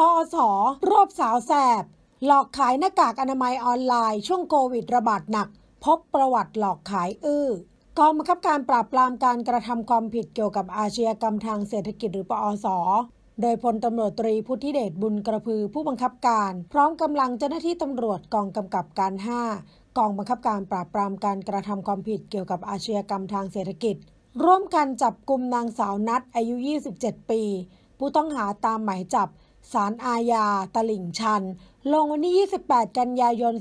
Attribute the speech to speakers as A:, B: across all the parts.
A: ปอสรวบสาวแสบ หลอกขายหน้ากากอนามัยออนไลน์ช่วงโควิดระบาดหนัก พบประวัติหลอกขายอื้อกองบังคับการปราบปรามการกระทำความผิดเกี่ยวกับอาชญากรรมทางเศรษฐกิจหรือปอสโดยพลตำรวจตรีพุทธิเดชบุญกระพือผู้บังคับการ พร้อมกำลังเจ้าหน้าที่ตำรวจกองกำกับการ 5 กองบังคับการปราบปรามการกระทำความผิดเกี่ยวกับอาชญากรรมทางเศรษฐกิจ ร่วมกันจับกลุ่มนางสาวนัดอายุ 27 ปี ผู้ต้องหาตามหมายจับ สารอาญา ตลิ่งชัน ลงวันที่ 28 กันยายน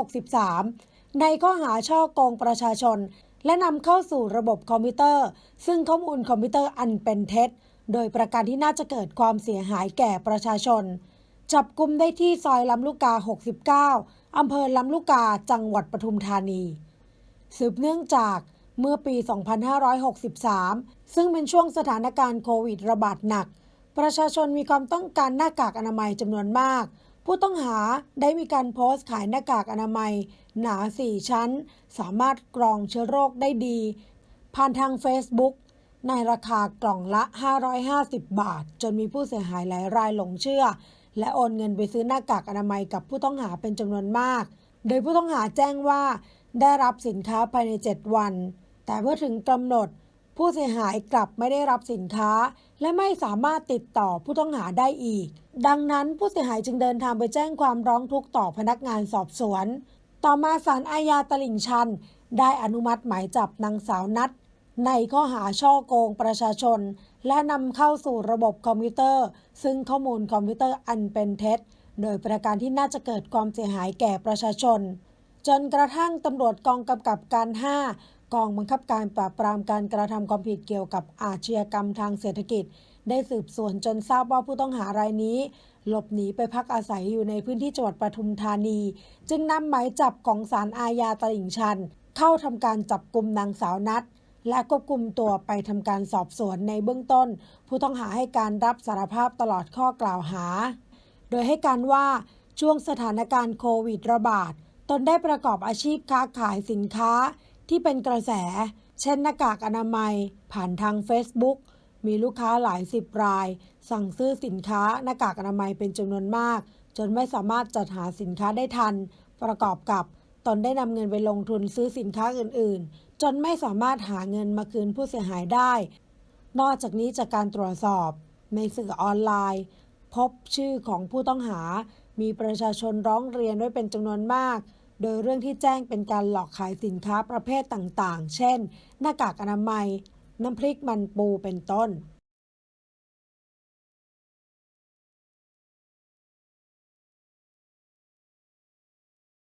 A: 2563 ในข้อหาช่อโกงประชาชน และนำเข้าสู่ระบบคอมพิวเตอร์ ซึ่งข้อมูลคอมพิวเตอร์อันเป็นเท็จ โดยประการที่น่าจะเกิดความเสียหายแก่ประชาชน จับกลุ่มได้ที่ซอยลำลูกกา 69 อำเภอลำลูกกา จังหวัดปทุมธานี สืบเนื่องจากเมื่อปี 2563 ซึ่งเป็นช่วงสถานการณ์โควิดระบาดหนัก ประชาชนมีความต้องการหน้ากากอนามัยจำนวนมาก ผู้ต้องหาได้มีการโพสต์ขายหน้ากากอนามัย หนา 4 ชั้น สามารถกรองเชื้อโรคได้ดี ผ่านทาง Facebook ในราคากล่องละ 550 บาท จนมีผู้เสียหายหลายรายหลงเชื่อ และโอนเงินไปซื้อหน้ากากอนามัยกับผู้ต้องหาเป็นจำนวนมาก โดยผู้ต้องหาแจ้งว่าได้รับสินค้าภายใน 7 วัน แต่เมื่อถึงกำหนด ผู้เสียหายกลับไม่ได้รับสินค้า และไม่สามารถติดต่อผู้ต้องหาได้อีก ดังนั้นผู้เสียหายจึงเดินทางไปแจ้งความร้องทุกข์ต่อพนักงานสอบสวน ต่อมาศาลอาญาตลิ่งชัน ได้อนุมัติหมายจับนางสาวนัดในข้อหาช่อโกงประชาชน และนำเข้าสู่ระบบคอมพิวเตอร์ ซึ่งข้อมูลคอมพิวเตอร์อันเป็นเท็จ โดยประการที่น่าจะเกิดความเสียหายแก่ประชาชน จนกระทั่งตำรวจกองกำกับการ 5 กองบังคับการปราบปรามการกระทำความผิดเกี่ยวกับอาชญากรรมทางเศรษฐกิจ ได้สืบสวนจนทราบว่าผู้ต้องหารายนี้ หลบหนีไปพักอาศัยอยู่ในพื้นที่จังหวัดปทุมธานี จึงนำหมายจับของศาลอาญาตลิ่งชัน เข้าทำการจับกลุ่มนางสาวนัดและควบคุมตัวไปทำการสอบสวนในเบื้องต้น ผู้ต้องหาให้การรับสารภาพตลอดข้อกล่าวหา โดยให้การว่าช่วงสถานการณ์โควิดระบาด ตนได้ประกอบอาชีพค้าขายสินค้า ที่เป็นกระแส เช่นหน้ากากอนามัย ผ่านทาง Facebook มีลูกค้าหลายสิบราย สั่งซื้อสินค้าหน้ากากอนามัยเป็นจำนวนมาก จนไม่สามารถจัดหาสินค้าได้ทัน ประกอบกับตนได้นำเงินไปลงทุนซื้อสินค้าอื่น ๆ จนไม่สามารถหาเงินมาคืนผู้เสียหายได้ นอกจากนี้จากการตรวจสอบ ในสื่อออนไลน์ พบชื่อของผู้ต้องหา มีประชาชนร้องเรียนไว้เป็นจำนวนมาก โดยเรื่องที่แจ้งเป็นการหลอกขายสินค้าประเภทต่างๆ เช่น หน้ากากอนามัย น้ำพริกมันปูเป็นต้น